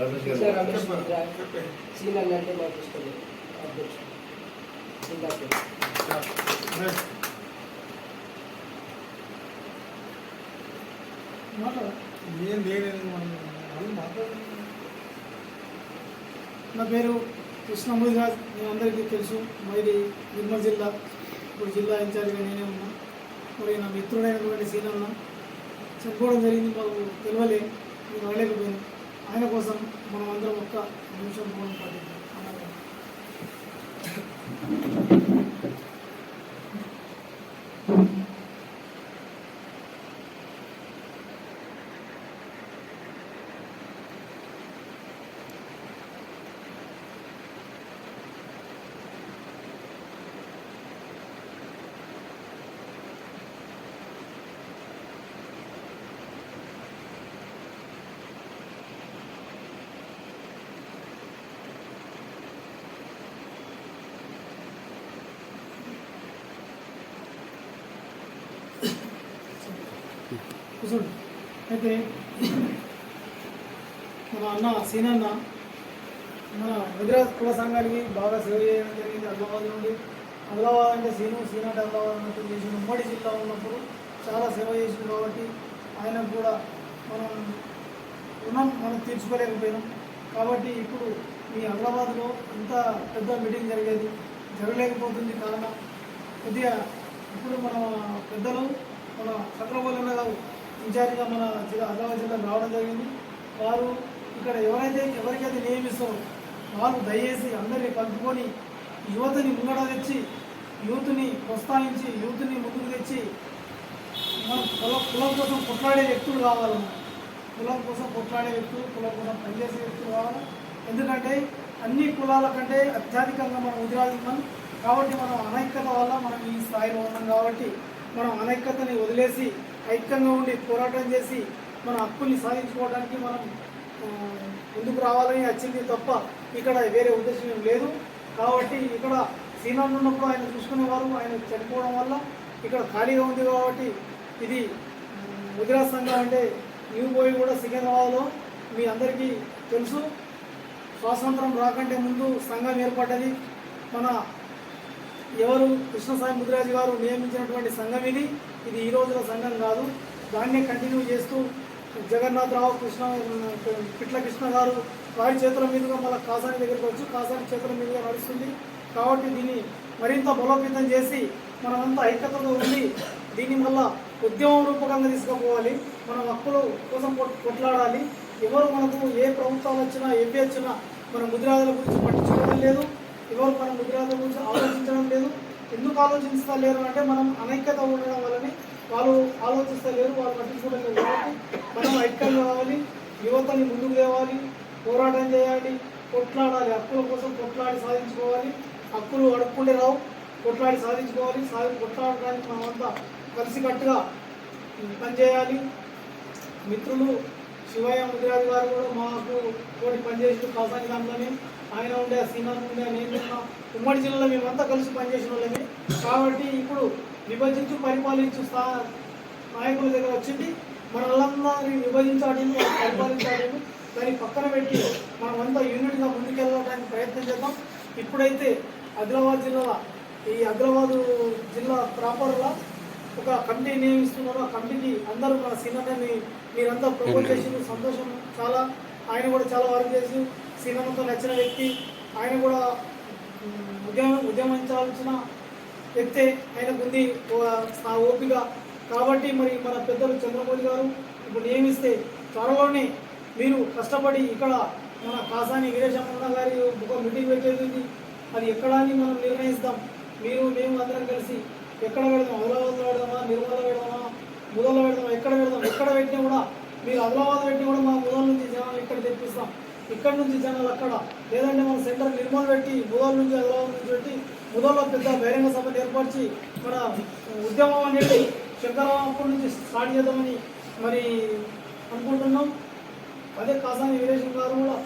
రమేష్ ఇట్లా మాకు ఇష్టం నా పేరు కృష్ణమూర్తిరాజ్ మీ అందరికీ తెలుసు మరి నిర్మల్ జిల్లా. ఇప్పుడు జిల్లా ఇన్ఛార్జిగా నేనే ఉన్నా. మరి నా మిత్రుడైనటువంటి సీనన్న చనిపోవడం జరిగింది మాకు తెలియలే. మేము రాలేకపోయాను. ఆయన కోసం మనం అందరం ఒక్క నిమిషం మౌనం అయితే మన అన్న సీనన్న మన హైదరాబాద్ కుల సంఘానికి బాగా సేవ చేయడం జరిగింది ఆదిలాబాద్ నుండి. ఆదిలాబాద్ అంటే సీను సీనట్ ఆదిలాబాద్ అన్నట్టు చేసిన ఉమ్మడి జిల్లా ఉన్నప్పుడు చాలా సేవ చేసింది కాబట్టి ఆయనకు కూడా మనం రుణం మనం తీర్చుకోలేకపోయినాం. కాబట్టి ఇప్పుడు మీ ఆదిలాబాద్లో అంత పెద్ద మీటింగ్ జరిగేది జరగలేకపోతుంది కారణం కొద్దిగా ఇప్పుడు మన పెద్దలు మన చక్రవర్తి గారు ఇన్ఛార్జిగా మన జిల్లా ఆదిలాబాద్ జిల్లా రావడం జరిగింది. వారు ఇక్కడ ఎవరైతే ఎవరికైతే నియమిస్తారో వాళ్ళు దయచేసి అందరినీ కలుపుకొని యువతని ముంగడ తెచ్చి యూత్ని ప్రోత్సహించి యూత్ని ముందుకు తెచ్చి మనం కుల కులం కోసం కొట్లాడే వ్యక్తులు కావాలన్న కులం కోసం కొట్లాడే వ్యక్తులు కులం కోసం పనిచేసే వ్యక్తులు కావాలి. ఎందుకంటే అన్ని కులాల కంటే అత్యధికంగా మనం ఉద్రాదిన్నాం కాబట్టి మనం అనైక్యత వల్ల మనం ఈ స్థాయిలో ఉన్నాం కాబట్టి మనం అనైక్యతని వదిలేసి ఐక్యంగా ఉండి పోరాటం చేసి మన హక్కుల్ని సాధించుకోవడానికి మనం ముందుకు రావాలని వచ్చింది తప్ప ఇక్కడ వేరే ఉద్దేశం లేదు. కాబట్టి ఇక్కడ సీనియర్ ఉన్నప్పుడు ఆయన చూసుకునేవారు ఆయన చనిపోవడం వల్ల ఇక్కడ ఖాళీగా ఉంది కాబట్టి ఇది గుజరాత్ సంఘం అంటే న్యూ బోయ్ కూడా సికింద్రాబాద్లో మీ అందరికీ తెలుసు. స్వాతంత్రం రాకంటే ముందు సంఘం ఏర్పడ్డది. మన ఎవరు కృష్ణసాయి ముదిరాజు గారు నియమించినటువంటి సంఘం ఇది. ఇది ఈ రోజుల సంఘం కాదు. దాన్నే కంటిన్యూ చేస్తూ జగన్నాథరావు కృష్ణ పిట్ల కృష్ణ గారు వారి చేతుల మీదుగా మళ్ళీ కాసాని దగ్గరికి వచ్చి కాసాని చేతుల మీదుగా నడుస్తుంది. కాబట్టి దీన్ని మరింత బలోపేతం చేసి మనమంతా ఐక్యతతో ఉండి దీన్ని మళ్ళా ఉద్యమం రూపకంగా తీసుకుపోవాలి. మన హక్కుల కోసం కొట్లాడాలి. ఎవరు మనకు ఏ ప్రభుత్వాలు వచ్చినా ఏపీ వచ్చినా మన ముద్రాదుల గురించి పట్టించుకోవడం లేదు. ఎవరు మన విగ్రహాల గురించి ఆలోచించడం లేదు. ఎందుకు ఆలోచిస్తా లేరు అంటే మనం అనైక్యత ఉండడం వల్లనే వాళ్ళు ఆలోచిస్తలేరు వాళ్ళు పట్టించుకోవడం లేదు. కాబట్టి మనం ఐక్యంగా కావాలి యువతని ముందుకు తేవాలి పోరాటం చేయాలి కొట్లాడాలి హక్కుల కోసం కొట్లాడి సాధించుకోవాలి. హక్కులు అడుక్కుంటే రావు కొట్లాడి సాధించుకోవాలి. సాధి కొట్లాడడానికి మనమంతా కలిసికట్టుగా పనిచేయాలి. మిత్రులు శివయ్య ముదిరాజు గారు కూడా మాకు తోటి పనిచేసి కాసాని దాంట్లోనే ఆయన ఉండే సీనియర్ ఉండే నేను. ఉమ్మడి జిల్లాలో మేమంతా కలిసి పనిచేసిన వాళ్ళమే. కాబట్టి ఇప్పుడు విభజించు పరిపాలించు స్థా నాయకుల దగ్గర వచ్చింది. మన వాళ్ళందరినీ విభజించాలి పరిపాలించాలి దాన్ని పక్కన పెట్టి మనమంతా యూనిట్గా ముందుకెళ్ళడానికి ప్రయత్నం చేద్దాం. ఇప్పుడైతే ఆదిలాబాద్ జిల్లా ఈ ఆదిలాబాద్ జిల్లా ప్రాపర్లో ఒక కమిటీ నియమిస్తున్నారు. ఆ కమిటీకి అందరూ మన సినిమాని మీరంతా ప్రపోజ్ చేసిన సంతోషం చాలా. ఆయన కూడా చాలా వర్క్ చేసి సినిమాతో నచ్చిన వ్యక్తి ఆయన కూడా ఉద్యమం ఉద్యమించాల్సిన వ్యక్తే. ఆయనకు ఉంది ఆ ఓపిక. కాబట్టి మరి మన పెద్దలు చంద్రమోహన్ గారు ఇప్పుడు నియమిస్తే త్వరలోనే మీరు కష్టపడి ఇక్కడ మన కాసాని వీరేశమన్న గారి ఒక మీటింగ్ పెట్టేది ఉంది. అది ఎక్కడ అని మనం నిర్ణయిస్తాం. మీరు మేము అందరం కలిసి ఎక్కడ పెడదాం? ఆదిలాబాద్లో పెడదామా? నిర్మల్లో పెడదామా? ముదల్లో పెడదామా? ఎక్కడ పెడదాం? ఎక్కడ పెట్టినా కూడా మీరు ఆదిలాబాద్ పెట్టినా కూడా మా ముదల్ నుంచి జనాలు ఇక్కడ తెప్పిస్తాం. ఇక్కడ నుంచి జనాలు అక్కడ లేదంటే మన సెంటర్ నిర్మల్ పెట్టి ముదల్ నుంచి ఆదిలాబాద్ నుంచి పెట్టి ముదల్లో పెద్ద బహిరంగ సభను ఏర్పరిచి మన ఉద్యమం అనేది శంకరామప్పటి నుంచి స్టార్ట్ చేద్దామని మరి అనుకుంటున్నాం. అదే కాసాని వీరేశం గారు కూడా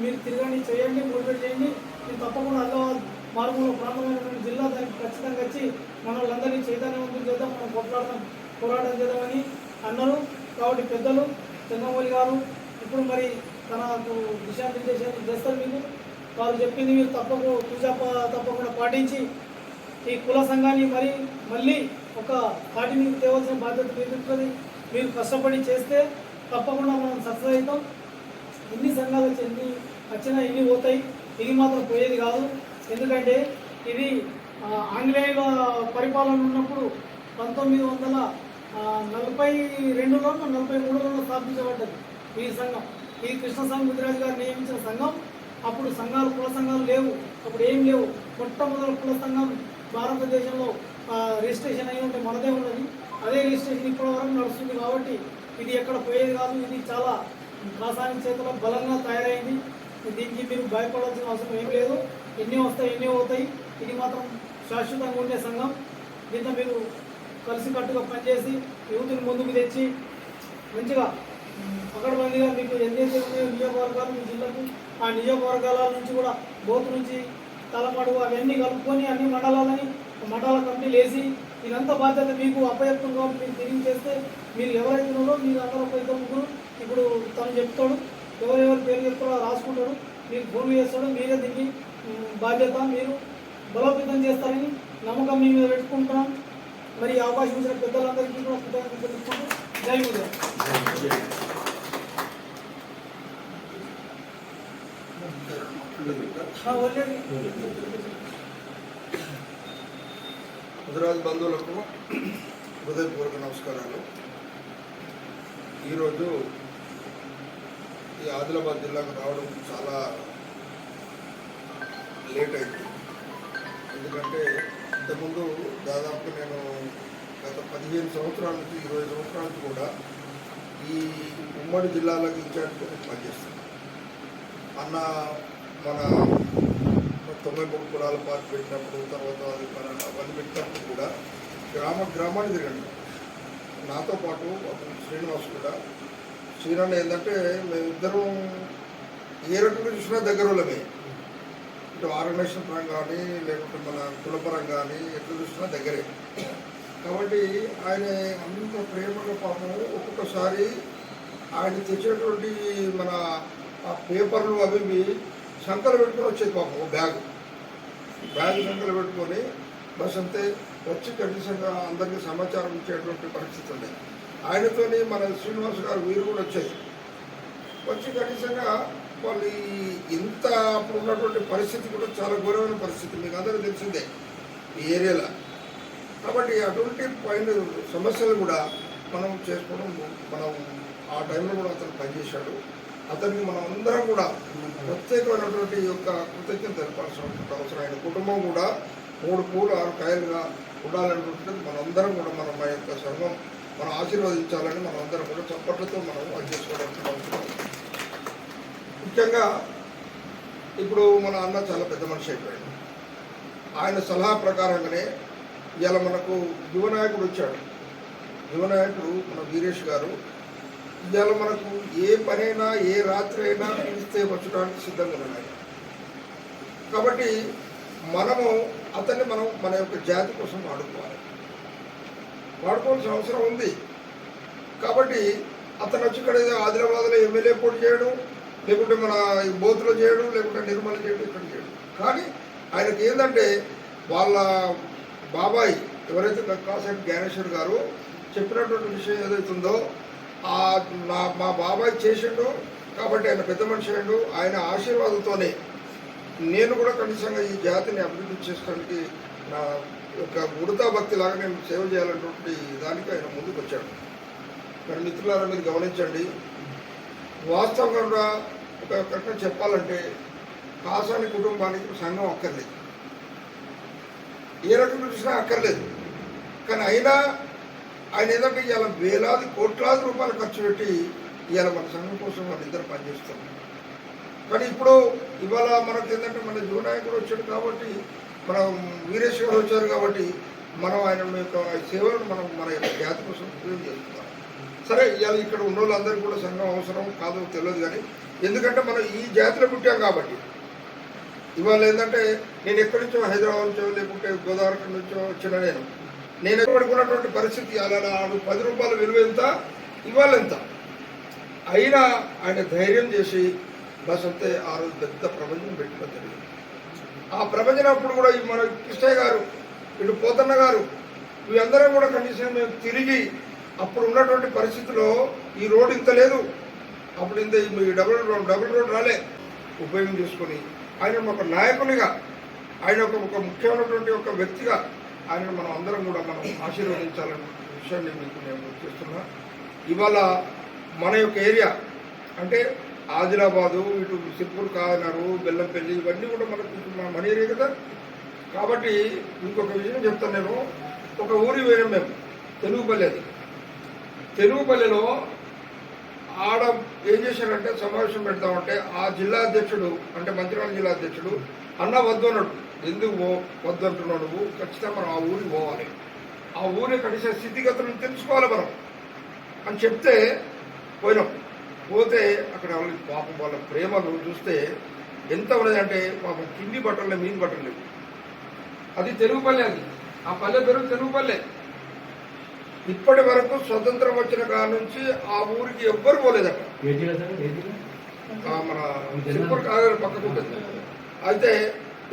మీరు తిరగండి చేయండి మోటివేట్ చేయండి. మీరు తప్పకుండా హైదరాబాద్ మారుమూల ప్రాంతమైనటువంటి జిల్లా దానికి ఖచ్చితంగా వచ్చి మన వాళ్ళందరినీ చైతన్యవంతం చేద్దాం మనం కొట్లాడదాం పోరాటం చేద్దామని అన్నారు. కాబట్టి పెద్దలు చంద్రమౌళి గారు ఇప్పుడు మరి తనకు దిశానిర్దేశాలు చేస్తారు మీకు. వారు చెప్పింది మీరు తప్పకు పూజ తప్పకుండా పాటించి ఈ కుల సంఘాన్ని మరి మళ్ళీ ఒక పార్టీ మీకు తేవాల్సిన బాధ్యత మీరుంటుంది మీరు కష్టపడి చేస్తే తప్పకుండా మనం సక్సెస్ అవుతాం. ఎన్ని సంఘాలు ఎన్ని వచ్చినా ఎన్ని పోతాయి ఇది మాత్రం పోయేది కాదు. ఎందుకంటే ఇది ఆంగ్లేయుల పరిపాలన ఉన్నప్పుడు పంతొమ్మిది వందల నలభై రెండులో నలభై మూడులో స్థాపించబడ్డది ఈ సంఘం. ఈ కృష్ణ స్వామి ముదిరాజు గారు నియమించిన సంఘం అప్పుడు సంఘాలు కుల సంఘాలు లేవు. అప్పుడు ఏం లేవు? మొట్టమొదటి కుల సంఘం భారతదేశంలో రిజిస్ట్రేషన్ అయి ఉంటే మనదే ఉన్నది. అదే రిజిస్ట్రేషన్ ఇప్పటి వరకు నడుస్తుంది కాబట్టి ఇది ఎక్కడ పోయేది కాదు. ఇది చాలా కాసాని చేతిలో బలంగా తయారైంది. దీనికి మీరు భయపడాల్సిన అవసరం ఏం లేదు. ఎన్ని వస్తాయి ఎన్ని అవుతాయి ఇది మాత్రం శాశ్వతంగా ఉండే సంఘం. దీంతో మీరు కలిసికట్టుగా పనిచేసి యువతిని ముందుకు తెచ్చి మంచిగా పకడ్బందీగా మీకు ఎన్నైతే ఉన్నాయో నియోజకవర్గాలు మీ జిల్లాకు? ఆ నియోజకవర్గాల నుంచి కూడా బోతు నుంచి తలమడుగు అవన్నీ కలుపుకొని అన్ని మండలాలని మండల కమిటీలు వేసి ఇదంతా బాధ్యత మీకు అప్పచెప్తం కాబట్టి మీరు తిరిగి చేస్తే మీరు ఎవరైతే ఉన్నారో మీరు అందరూ ఒక ఇద్దరు ముగ్గురు ఇప్పుడు తను చెప్తాడు ఎవరెవరు పేరు చెప్తాడో రాసుకుంటాడు మీరు భూమి చేస్తాడు మీరే దీన్ని బాధ్యత మీరు బలోపేతం చేస్తారని నమ్మకం మీ మీద పెట్టుకుంటున్నాం. మరి అవకాశం ఇచ్చిన పెద్దలందరికీ కూడా కృతజ్ఞతలు జై గురు బంధువులకు హృదయపూర్వక నమస్కారాలు. ఈరోజు ఈ ఆదిలాబాద్ జిల్లాకు రావడం చాలా లేట్ అయింది. ఎందుకంటే ఇంతకుముందు దాదాపు నేను గత పదిహేను సంవత్సరాల నుంచి ఇరవై సంవత్సరాల నుంచి కూడా ఈ ఉమ్మడి జిల్లాలకు ఇన్ఛార్జ్గా పనిచేస్తుంది అన్న మన తొంభై మూడు కులాల పార్టీ పెట్టినప్పుడు తర్వాత అది మన అవన్నీ పెట్టినప్పుడు కూడా గ్రామ గ్రామాన్ని తిరగండి. నాతో పాటు అతను శ్రీనివాస్ కూడా శ్రీరామ్ ఏంటంటే మేమిద్దరం ఏ రకంగా చూసినా దగ్గర వాళ్ళమే. ఇటు ఆర్గనైజేషన్ పరంగా కానీ లేకుంటే మన కులపరంగా కానీ ఎట్లా చూసినా దగ్గరే. కాబట్టి ఆయన అంత ప్రేమగా పాపం ఒక్కొక్కసారి ఆయన తెచ్చినటువంటి మన ఆ పేపర్లు అవి సంకలు పెట్టుకొని వచ్చేది పాపం ఒక బ్యాగ్. బ్యాగ్ సంకలు పెట్టుకొని బస్ అంతే వచ్చి కనీసంగా అందరికీ సమాచారం ఇచ్చేటువంటి పరిస్థితి ఉంది. ఆయనతోని మన శ్రీనివాస్ గారు వీరు కూడా వచ్చేది వచ్చి కనీసంగా వాళ్ళు ఇంత అప్పుడు ఉన్నటువంటి పరిస్థితి కూడా చాలా ఘోరమైన పరిస్థితి. మీకు అందరూ తెలిసిందే ఈ ఏరియాలో. కాబట్టి అటువంటి పైన సమస్యలు కూడా మనం చేసుకోవడం మనం ఆ టైంలో కూడా అతను పనిచేశాడు. అతనికి మనం అందరం కూడా ప్రత్యేకమైనటువంటి యొక్క కృతజ్ఞత తెలపాల్సిన అవసరం. ఆయన కుటుంబం కూడా మూడు పూలు ఆరు కాయలుగా ఉండాలనుకుంటుంది మనందరం కూడా మనం మా యొక్క సర్వం మనం ఆశీర్వదించాలని మనందరం కూడా చప్పట్లతో మనం అది అవసరం ముఖ్యంగా ఇప్పుడు మన అన్న చాలా పెద్ద మనిషి అయిపోయాడు. ఆయన సలహా ప్రకారంగానే ఇవాళ మనకు యువనాయకుడు వచ్చాడు. యువనాయకుడు మన వీరేష్ గారు. ఇవాళ మనకు ఏ పనైనా ఏ రాత్రి అయినా పిలిస్తే వచ్చడానికి సిద్ధంగా ఉన్నాయి కాబట్టి మనము అతన్ని మనం మన యొక్క జాతి కోసం వాడుకోవాలి. వాడుకోవాల్సిన అవసరం ఉంది. కాబట్టి అతను వచ్చి ఇక్కడ ఏదో ఆదిలాబాద్లో ఎమ్మెల్యే పోటీ చేయడం లేకుంటే మన బోతులో చేయడం లేకుంటే నిర్మల చేయడం ఇక్కడ చేయడం. కానీ ఆయనకి ఏంటంటే వాళ్ళ బాబాయ్ ఎవరైతే కాసేపు జ్ఞానేశ్వర్ గారు చెప్పినటువంటి విషయం ఏదైతుందో ఆ మా మా బాబాయ్ చేసిండు కాబట్టి ఆయన పెద్ద మనిషి అయ్యిండు ఆయన ఆశీర్వాదంతోనే నేను కూడా కనీసంగా ఈ జాతిని అభివృద్ధి చేసుకోవడానికి నా యొక్క ఉడతా భక్తి లాగా నేను సేవ చేయాలన్నటువంటి దానికి ఆయన ముందుకు వచ్చాడు. మరి మిత్రులారా మీరు గమనించండి వాస్తవంగా ఒక రకంగా చెప్పాలంటే కాసాని కుటుంబానికి సంఘం అక్కర్లేదు ఏ రకంగా చూసినా అక్కర్లేదు. కానీ అయినా ఆయన ఏదంటే ఇవాళ వేలాది కోట్లాది రూపాయలు ఖర్చు పెట్టి ఇవాళ మన సంఘం కోసం వాళ్ళిద్దరు పనిచేస్తారు. కానీ ఇప్పుడు ఇవాళ మనకు ఏంటంటే మన యువనాయకుడు వచ్చాడు కాబట్టి మనం వీరేష్ గారు వచ్చారు కాబట్టి మనం ఆయన యొక్క సేవలను మనం మన యొక్క జాతి కోసం ఉపయోగం సరే ఇవాళ ఇక్కడ ఉన్న వాళ్ళందరికీ కూడా సంఘం అవసరం కాదో తెలియదు కానీ ఎందుకంటే మనం ఈ జాతిలో పుట్టాం కాబట్టి ఇవాళ ఏంటంటే నేను ఎక్కడి నుంచో హైదరాబాద్ నుంచో లేకుంటే గోదావరి నుంచో వచ్చిన నేను. నేను ఎక్కడుకున్నటువంటి పరిస్థితి అలా నాడు పది రూపాయల విలువ ఎంత? ఇవాళ ఎంత? అయినా ఆయన ధైర్యం చేసి బస్ అంతే ఆ రోజు పెద్ద ప్రపంచం పెట్టడం జరిగింది. ఆ ప్రపంచం అప్పుడు కూడా మన కృష్ణయ్య గారు ఇటు పోతన్న గారు వీళ్ళందరం కూడా కండిషన్ మేము తిరిగి అప్పుడు ఉన్నటువంటి పరిస్థితిలో ఈ రోడ్ ఇంత లేదు. అప్పుడు ఇంత ఈ డబుల్ రోడ్ డబుల్ రోడ్ రాలే. ఉపయోగం చేసుకొని ఆయన ఒక నాయకునిగా ఆయన ఒక ఒక ముఖ్యమైనటువంటి ఒక వ్యక్తిగా ఆయన మనం అందరం కూడా మనం ఆశీర్వదించాలనే విషయాన్ని మీకు నేను గుర్తిస్తున్నా. ఇవాళ మన యొక్క ఏరియా అంటే ఆదిలాబాదు ఇటు సిర్పూర్ కాదన్నారు బెల్లంపల్లి ఇవన్నీ కూడా మనకు మన- మన ఏరియా కదా. కాబట్టి ఇంకొక విషయం చెప్తాను నేను. ఒక ఊరి వేరే మేము తెలుగుపల్లి అది తెలుగుపల్లిలో ఆడ ఏం చేశారంటే సమావేశం పెడతామంటే ఆ జిల్లా అధ్యక్షుడు అంటే మంచిర్యాల జిల్లా అధ్యక్షుడు అన్న వద్దు అన్నాడు ఎందుకు పో వద్దు అంటున్నావు నువ్వు? ఖచ్చితంగా మనం ఆ ఊరికి పోవాలి. ఆ ఊరి కనీస స్థితిగతులను తెలుసుకోవాలి మనం. అని చెప్తే పోయినాం. పోతే అక్కడ వాళ్ళకి పాపం వాళ్ళ ప్రేమను చూస్తే ఎంత ఉన్నదంటే పాపం కింది బట్టలు మీన్ బట్టలు అది తెలుగు పల్లె అది. ఆ పల్లె పేరు తెలుగు పల్లె. ఇప్పటి వరకు స్వతంత్రం వచ్చిన కాడ నుంచి ఆ ఊరికి ఎవ్వరు మన సిరిపూర్ కాగల పక్కకు ఉంటుంది. అయితే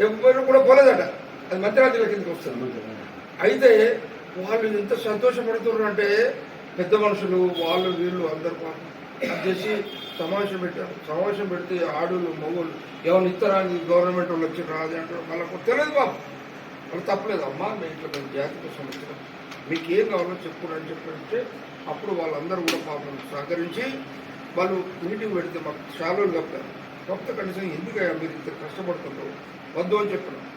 ఎవ్వరు కూడా పోలేదట. అది జిల్లా కిందకి వస్తుంది. అయితే వాళ్ళు ఎంత సంతోషపడుతున్నారు అంటే పెద్ద మనుషులు వాళ్ళు వీళ్ళు అందరు చేసి సమావేశం పెట్టారు. సమావేశం పెడితే ఆడులు మగోళ్ళు ఏమైనా ఇస్తారా గవర్నమెంట్ వాళ్ళు వచ్చి రాదు అంటారు. వాళ్ళకు తెలియదు బాబు. వాళ్ళు తప్పలేదు. అమ్మా మీ ఇంట్లో మేము జాతి కోసం మీకు ఏం కావాలో చెప్పుకోండి అని చెప్పంటే అప్పుడు వాళ్ళందరూ కూడా పాపం సహకరించి వాళ్ళు మీటింగ్ పెడితే మాకు శాలువులు కప్పారు. కొత్త కనీసం ఎందుకయ్యా మీరు ఇంత కష్టపడుతున్నారు? వద్దు అని చెప్పినాం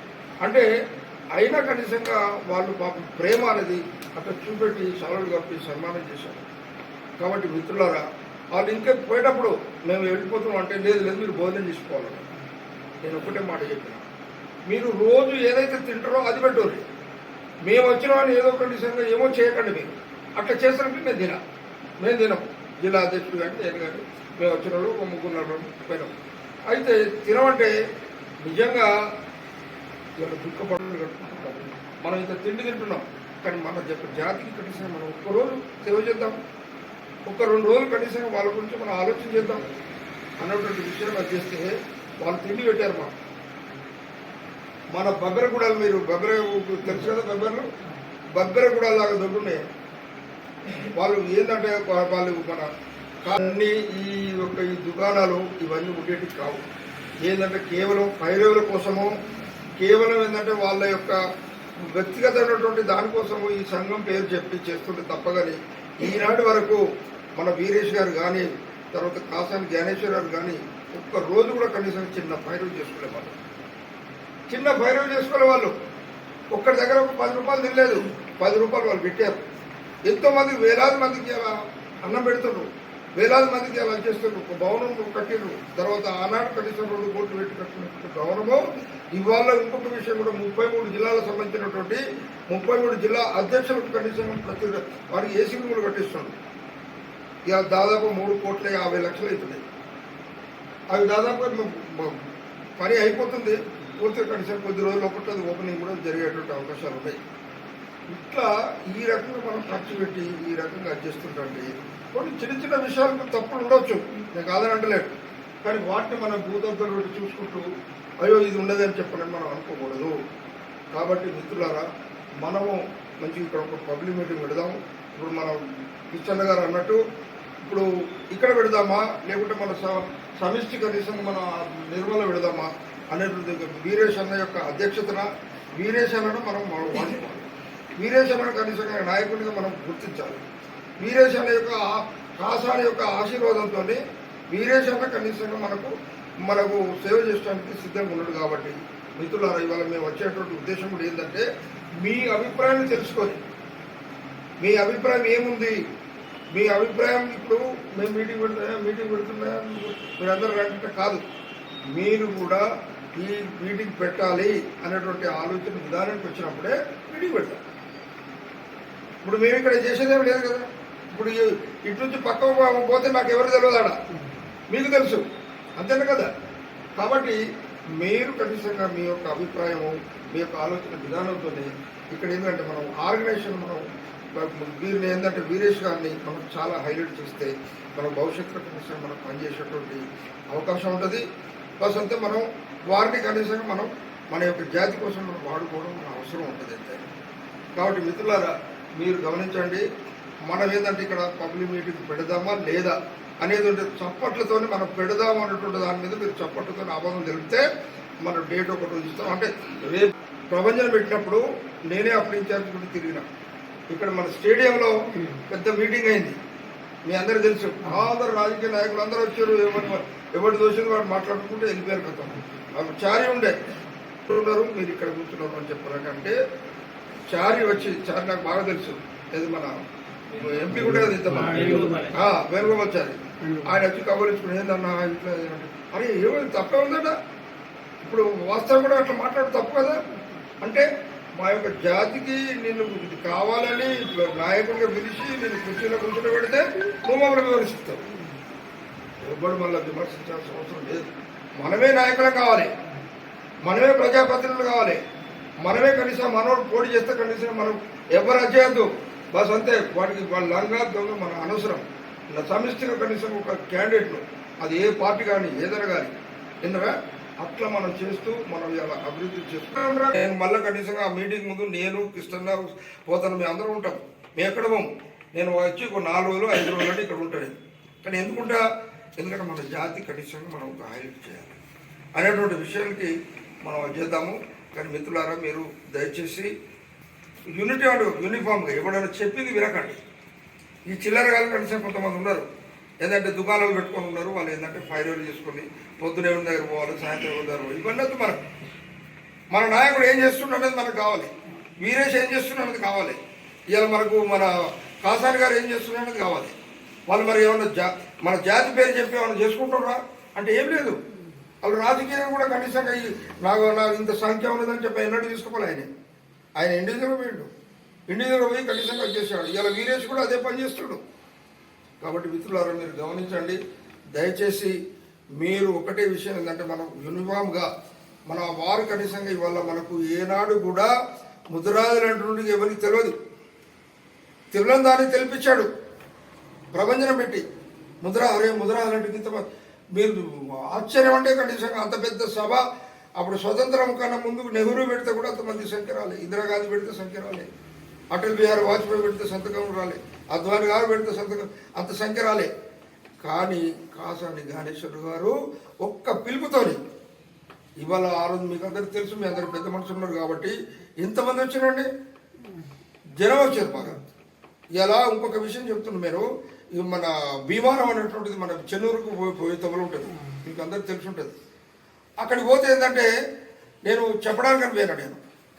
అంటే అయినా కనీసంగా వాళ్ళు పాపం ప్రేమ అనేది అక్కడ చూపెట్టి శాలువులు కప్పి సన్మానం చేశారు. కాబట్టి మిత్రులారా వాళ్ళు ఇంకా పోయేటప్పుడు మేము వెళ్ళిపోతున్నాం అంటే లేదు లేదు మీరు భోజనం చేసుకోవాలి నేను ఒకటే మాట చెప్పిన. మీరు రోజు ఏదైతే తింటారో అది పెట్టుకోరు మేము వచ్చిన వాళ్ళు ఏదో కండిషన్లో ఏమో చేయకండి మీరు. అట్లా చేసినట్టు మేము తిన. మేము తినం. జిల్లా అధ్యక్షుడు కానీ నేను కానీ మేము వచ్చిన వాళ్ళు ఒక ముగ్గురు పోయినాం. అయితే తినమంటే నిజంగా ఇలా దుఃఖపడలు కట్టుకుంటున్నాం మనం ఇంత తిండి తింటున్నాం. కానీ మన యొక్క జాతికి కనీసం మనం ఒక్కరోజు సేవ చేద్దాం. ఒక రెండు రోజులు కనీసం వాళ్ళ గురించి మనం ఆలోచన చేద్దాం. అన్నటువంటి విషయం అది చేస్తే వాళ్ళు తిండి పెట్టారు మాకు. మన బబ్బెరగూడలు మీరు బబ్బెర తెలుసు కదా బబ్బెరలు బబ్బెరగూడలు లాగా వాళ్ళు ఏంటంటే వాళ్ళు మన అన్ని ఈ యొక్క ఈ దుకాణాలు ఇవన్నీ ఉండేటి కావు. ఏంటంటే కేవలం పైరవుల కోసము కేవలం ఏంటంటే వాళ్ళ యొక్క వ్యక్తిగతమైనటువంటి దానికోసము ఈ సంఘం పేరు చెప్పి చేస్తుంటే తప్పగాని ఈనాటి వరకు మన వీరేష్ గారు కానీ తర్వాత కాసాని జ్ఞానేశ్వర్ గారు కానీ ఒక్క రోజు కూడా కనీసం చిన్న పైరవి చేసుకునే వాళ్ళు చిన్న భైరవి చేసుకునే వాళ్ళు. ఒక్కడి దగ్గర ఒక పది రూపాయలు తినలేదు. పది రూపాయలు వాళ్ళు పెట్టారు. ఎంతోమంది వేలాది మందికి అలా అన్నం పెడుతున్నారు. వేలాది మందికి అలా చేస్తున్నారు. ఒక భవనం కట్టిండ్రు తర్వాత ఆనాడు కనీసం రెండు కోట్లు పెట్టి కట్టినటువంటి భవనము. ఇవాళ ఇంకొక విషయం కూడా ముప్పై మూడు జిల్లాలకు సంబంధించినటువంటి ముప్పై మూడు జిల్లా అధ్యక్షులకు కనీసం ప్రతి వారికి ఏసీ రూములు కట్టిస్తున్నారు. ఇక దాదాపు మూడు కోట్ల యాభై లక్షలు అవుతున్నాయి. అవి దాదాపుగా పని అయిపోతుంది. పూర్తిగా కనీసం కొద్ది రోజులు ఒకటి అది ఓపెనింగ్ కూడా జరిగేటువంటి అవకాశాలు ఉన్నాయి. ఇట్లా ఈ రకంగా మనం ఖర్చు పెట్టి ఈ రకంగా చేస్తుంటండి కొన్ని చిన్న చిన్న విషయాలకు తప్పులు ఉండొచ్చు. నేను కాదని అంటలేదు కానీ వాటిని మనం భూతంతో పెట్టి చూసుకుంటూ అయ్యో ఇది ఉండదని చెప్పడం మనం అనుకోకూడదు. కాబట్టి మిత్రులారా మనము మంచి ఇక్కడ ఒక పబ్లిక్ మీటింగ్ పెడదాం. ఇప్పుడు మనం కిషన్ గారు అన్నట్టు ఇప్పుడు ఇక్కడ పెడదామా లేకుంటే మన సమిష్టి కనీసం మన నిర్మల పెడదామా? అనేది వీరేష్ అన్న యొక్క అధ్యక్షతన వీరేష్ అన్నను మనం మనం వాడుకోవాలి. వీరేష్ అన్న కనీసం ఆయన నాయకుడిగా మనం గుర్తించాలి. వీరేష్ అన్న యొక్క కాసాల యొక్క ఆశీర్వాదంతో వీరేష్ అన్న కనీసంగా మనకు మనకు సేవ చేయడానికి సిద్ధంగా ఉన్నాడు కాబట్టి మిత్రులారా ఇవాళ మేము వచ్చేటువంటి ఉద్దేశం కూడా ఏంటంటే మీ అభిప్రాయాన్ని తెలుసుకొని మీ అభిప్రాయం ఏముంది? మీ అభిప్రాయం ఇప్పుడు మేము మీటింగ్ పెడుతున్నా మీటింగ్ పెడుతున్నా మీరందరూ రండి కాదు. మీరు కూడా ఈ మీటింగ్ పెట్టాలి అనేటువంటి ఆలోచన విధానానికి వచ్చినప్పుడే మీటింగ్ పెడతాం. ఇప్పుడు మేము ఇక్కడ చేసేదేం లేదు కదా. ఇప్పుడు ఇటు నుంచి పక్కకు పోతే నాకు ఎవరు తెలియదు ఆడ. మీకు తెలుసు. అంతేనా కదా? కాబట్టి మీరు కనీసంగా మీ యొక్క అభిప్రాయము మీ యొక్క ఆలోచన విధానంతోనే ఇక్కడ ఏంటంటే మనం ఆర్గనైజేషన్ మనం వీరిని ఏంటంటే వీరేష్ గారిని మనం చాలా హైలైట్ చేస్తే మన భవిష్యత్తులో కనీసం మనం పనిచేసేటువంటి అవకాశం ఉంటుంది. ప్లస్ అంతే మనం వారిని కనీసం మనం మన యొక్క జాతి కోసం మనం వాడుకోవడం మన అవసరం ఉంటుంది అంతే. కాబట్టి మిత్రులారా మీరు గమనించండి మనం ఏంటంటే ఇక్కడ పబ్లిక్ మీటింగ్ పెడదామా లేదా అనేది ఉంటే చప్పట్లతోనే మనం పెడదాం అన్నటువంటి దాని మీద మీరు చప్పట్లతో ఆభాగం తెలిపితే మనం డేట్ ఒకటి ఉంచుతాం. అంటే రేపు ప్రపంచం పెట్టినప్పుడు నేనే అప్పుడు ఇన్ఛార్జ్ కూడా తిరిగిన. ఇక్కడ మన స్టేడియంలో పెద్ద మీటింగ్ అయింది. మీ అందరూ తెలుసు. అందరు రాజకీయ నాయకులు అందరూ వచ్చారు. ఎవరు ఎవరు దోషులు వాడు మాట్లాడుకుంటే వెళ్ళిపోయారు కదా అప్పుడు చారి ఉండే. ఉన్నారు మీరు ఇక్కడ కూర్చున్నారు అని చెప్పారు. అంటే చారి వచ్చి చారి నాకు బాగా తెలుసు. ఇది మన ఎంపీ కూడా కదా ఇంత వేణుగోపాల్. వేణుగోపాల్ చారి. ఆయన వచ్చి కబురించుకుని ఏందన్నా ఇట్లా అరే ఏమైంది తప్పే ఉందట. ఇప్పుడు వాస్తవం కూడా అట్లా మాట్లాడు తప్పు కదా. అంటే మా యొక్క జాతికి నిన్ను ఇది కావాలని నాయకుడిగా పిలిచి నేను కుర్చీలో కూర్చొని పెడితే నువ్వు మమ్మల్ని విమర్శిస్తావు. ఎవరు మళ్ళీ విమర్శించాల్సిన అవసరం లేదు. మనమే నాయకులు కావాలి. మనమే ప్రజాప్రతినిధులు కావాలి. మనమే కనీసం మనోడు పోటీ చేస్తే కనీసం మనం ఎవరు అచేయద్దు బస్ అంతే. వాటికి వాళ్ళ లంగా దొంగ మన అనవసరం. సమిష్టిగా కనీసం ఒక క్యాండిడేట్ను అది ఏ పార్టీ కానీ ఏదైనా కానీ ఎందుకంటే అట్లా మనం చేస్తూ మనం ఇలా అభివృద్ధి చేస్తున్నాం నేను మళ్ళీ కనీసంగా ఆ మీటింగ్ ముందు నేను కృష్ణ పోతాను మేము అందరూ ఉంటాం. మేము ఎక్కడ పోము? నేను వచ్చి ఒక నాలుగు రోజులు ఐదు రోజులు అంటే ఇక్కడ ఉంటాను. కానీ ఎందుకుంటా? ఎందుకంటే మన జాతి కనీసంగా మనం ఒక హైలైట్ చేయాలి. అనేటువంటి విషయాలకి మనం చేద్దాము. కానీ మిత్రులారా మీరు దయచేసి యూనిటీ అండ్ యూనిఫామ్గా ఎవడైనా చెప్పింది వినకండి. ఈ చిల్లర కాదు కనీసం కొంతమంది ఉన్నారు. ఏంటంటే దుకాణాలు పెట్టుకొని ఉన్నారు. వాళ్ళు ఏంటంటే ఫైర్ వేలు చేసుకొని పొద్దున ఎవరి దగ్గర పోవాలి సాయంత్రం ఎవరి దగ్గర పోవాలి. ఇవన్నీ వద్దు మనకు. మన నాయకుడు ఏం చేస్తున్నాడు అనేది మనకు కావాలి. వీరేష్ ఏం చేస్తున్నాడు అనేది కావాలి. ఇవాళ మనకు మన కాసాని గారు ఏం చేస్తున్నాడు కావాలి. వాళ్ళు మరి ఏమన్నా జా మన జాతి పేరు చెప్పి ఏమైనా చేసుకుంటున్నారా? అంటే ఏం లేదు. వాళ్ళు రాజకీయాలు కూడా కనీసంగా ఈ నాకు నాకు ఇంత సంఖ్య ఉన్నదని చెప్పి ఎన్నడూ తీసుకోవాలి ఆయన. ఆయన ఇండివిజువల్గా పోయిండు. ఇండివిజువల్గా పోయి కనీసంగా చేశాడు. ఇవాళ వీరేష్ కూడా అదే పని చేస్తాడు కాబట్టి మిత్రులారా మీరు గమనించండి. దయచేసి మీరు ఒకటే విషయం ఏంటంటే మనం యూనిఫామ్గా మన వారు కనీసంగా ఇవాళ మనకు ఏనాడు కూడా ముద్రాదులు అంటుండే ఎవరికి తెలియదు. తెలియని దాన్ని తెలిపించాడు. ప్రభంజనం పెట్టి. ముద్ర అరే ముద్ర అలాంటి ఇంత మీరు ఆశ్చర్యం అంటే కనీసంగా అంత పెద్ద సభ అప్పుడు స్వతంత్రం కన్నా ముందు నెహ్రూ పెడితే కూడా అంతమంది సంఖ్య రాలే. ఇందిరాగాంధీ పెడితే సంఖ్య రాలే. అటల్ బిహారీ వాజ్పేయి పెడితే సంతకం రాలే. అద్వాని గారు పెడితే సంతకం అంత సంఖ్య రాలే. కానీ కాసాని జ్ఞానేశ్వర్ గారు ఒక్క పిలుపుతోని ఇవాళ ఆ రోజు మీకు అందరికి తెలుసు మీ అందరు పెద్ద మనుషులు ఉన్నారు కాబట్టి ఎంతమంది వచ్చినండి జనం వచ్చారు బాగా. ఇలా ఇంకొక విషయం చెప్తున్నా మీరు. మన భీమారం అనేటువంటిది మన చెన్నూరుకు పోయి పోయే తమలు ఉంటుంది. మీకు అందరికి తెలిసి ఉంటుంది. అక్కడికి పోతే ఏంటంటే నేను చెప్పడానికి పోయినా నేను.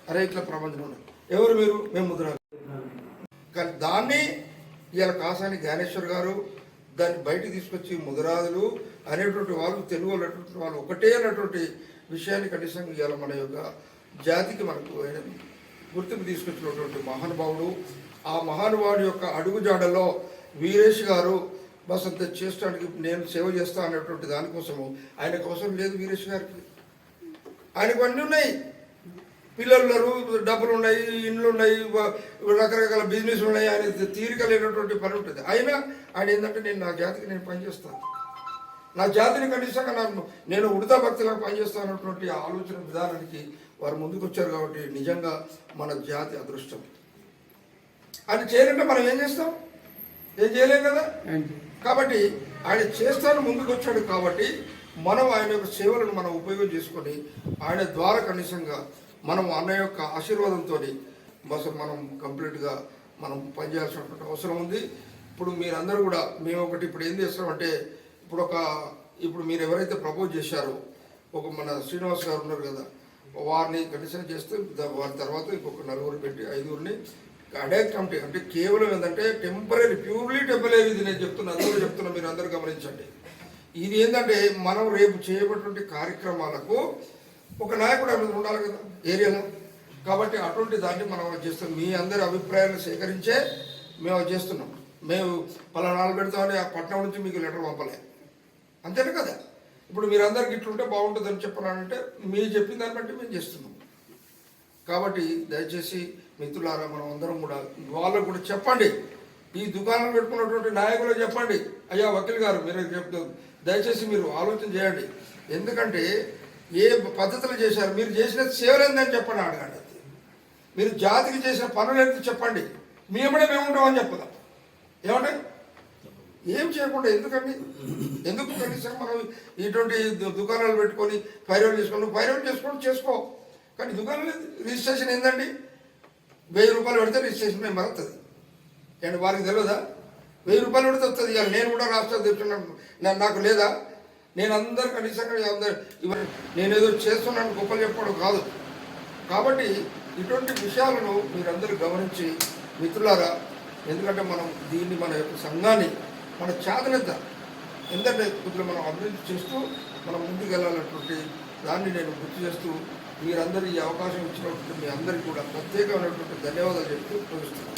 అరే ఇట్లా ప్రపంచంలో ఎవరు మీరు? మేము ముద్ర కానీ దాన్ని ఇవాళ కాసాని జ్ఞానేశ్వర్ గారు దాన్ని బయటికి తీసుకొచ్చి ముదరాదులు అనేటువంటి వాళ్ళు తెలుగు అనేటువంటి వాళ్ళు ఒకటే అనేటువంటి విషయాన్ని కనీసం ఇవాళ మన యొక్క జాతికి మనకు ఆయన గుర్తింపు తీసుకొచ్చినటువంటి మహానుభావుడు. ఆ మహానుభావుడి యొక్క అడుగుజాడలో వీరేష్ గారు బస్ అంత చేసడానికి నేను సేవ చేస్తా అనేటువంటి దానికోసము ఆయన కోసం లేదు వీరేష్ గారికి. ఆయనకు అన్నీ ఉన్నాయి. పిల్లలు ఉన్నారు డబ్బులు ఉన్నాయి ఇండ్లు ఉన్నాయి రకరకాల బిజినెస్ ఉన్నాయి ఆయన తీరిక లేనటువంటి పని ఉంటుంది. అయినా ఆయన ఏంటంటే నేను నా జాతికి నేను పనిచేస్తాను. నా జాతిని కనీసంగా నన్ను నేను ఉడతా భక్తిలాగా పనిచేస్తాను అన్నటువంటి ఆలోచన విధానానికి వారు ముందుకు వచ్చారు కాబట్టి నిజంగా మన జాతి అదృష్టం. ఆయన చేయాలంటే మనం ఏం చేస్తాం? ఏం చేయలేం కదా? కాబట్టి ఆయన చేస్తాను ముందుకు వచ్చాడు కాబట్టి మనం ఆయన యొక్క సేవలను మనం ఉపయోగం చేసుకొని ఆయన ద్వారా కనీసంగా మనం అన్న యొక్క ఆశీర్వాదంతో అసలు మనం కంప్లీట్గా మనం పనిచేయాల్సినటువంటి అవసరం ఉంది. ఇప్పుడు మీరందరూ కూడా మేము ఒకటి ఇప్పుడు ఏం చేస్తామంటే ఇప్పుడు ఒక ఇప్పుడు మీరు ఎవరైతే ప్రపోజ్ చేశారో ఒక మన శ్రీనివాస్ గారు ఉన్నారు కదా వారిని కనీసం చేస్తే వారి తర్వాత ఇంకొక నలుగురు పెట్టి ఐదుగురిని అడాక్ కమిటీ అంటే కేవలం ఏంటంటే టెంపరీ ప్యూర్లీ టెంపరీ ఇది నేను చెప్తున్నా అందరూ చెప్తున్నా మీరు అందరూ గమనించండి. ఇది ఏంటంటే మనం రేపు చేయబడినటువంటి కార్యక్రమాలకు ఒక నాయకుడు అనేది ఉండాలి కదా ఏరియాలో. కాబట్టి అటువంటి దాన్ని మనం చేస్తాం. మీ అందరి అభిప్రాయాలను సేకరించే మేము అది చేస్తున్నాం. మేము పలానాలు పెడతామని ఆ పట్నం నుంచి మీకు లెటర్ పంపలే. అంతేనా కదా? ఇప్పుడు మీరందరికి ఇట్లుంటే బాగుంటుందని చెప్పనానంటే మీరు చెప్పిన దాన్ని బట్టి మేము చేస్తున్నాం. కాబట్టి దయచేసి మిత్రులారా మనం అందరం కూడా వాళ్ళకు కూడా చెప్పండి. ఈ దుకాణం పెట్టుకున్నటువంటి నాయకులు చెప్పండి. అయ్యా వకీల్ గారు మీరు చెప్తూ దయచేసి మీరు ఆలోచన చేయండి. ఎందుకంటే ఏ పద్ధతులు చేశారు? మీరు చేసిన సేవలు ఏందని చెప్పండి అడగండి మీరు జాతికి చేసిన పనులు ఏంటి చెప్పండి. మేమడే మేము ఉంటామని చెప్పుదాం. ఏమంటే ఏం చేయకుండా ఎందుకండి? ఎందుకు కనీసం మనం ఇటువంటి దుకాణాలు పెట్టుకొని పైరవల్ చేసుకొని పైరవల్ చేసుకొని చేసుకో. కానీ దుకాణాలు రిజిస్ట్రేషన్ ఏందండి? వెయ్యి రూపాయలు పెడితే రిజిస్ట్రేషన్ మెంబర్ వస్తుంది అండ్ వారికి తెలియదా వెయ్యి రూపాయలు పెడితే వస్తుంది ఇవాళ నేను కూడా రాష్ట్రం తెచ్చున్నాను నాకు లేదా? నేను అందరు కనీసంగా నేను ఇవన్నీ చేస్తున్నాను గొప్పలు చెప్పడం కాదు. కాబట్టి ఇటువంటి విషయాలను మీరందరూ గమనించి మిత్రులారా ఎందుకంటే మనం దీన్ని మన యొక్క సంఘాన్ని మన చేతనెత్త ఎందుకంటే కొద్దిగా మనం అభివృద్ధి చేస్తూ మనం ముందుకు వెళ్ళాలన్నటువంటి దాన్ని నేను గుర్తు చేస్తూ మీరందరూ ఈ అవకాశం ఇచ్చినటువంటి మీ అందరికీ కూడా ప్రత్యేకమైనటువంటి ధన్యవాదాలు చెప్తూ చూస్తున్నాను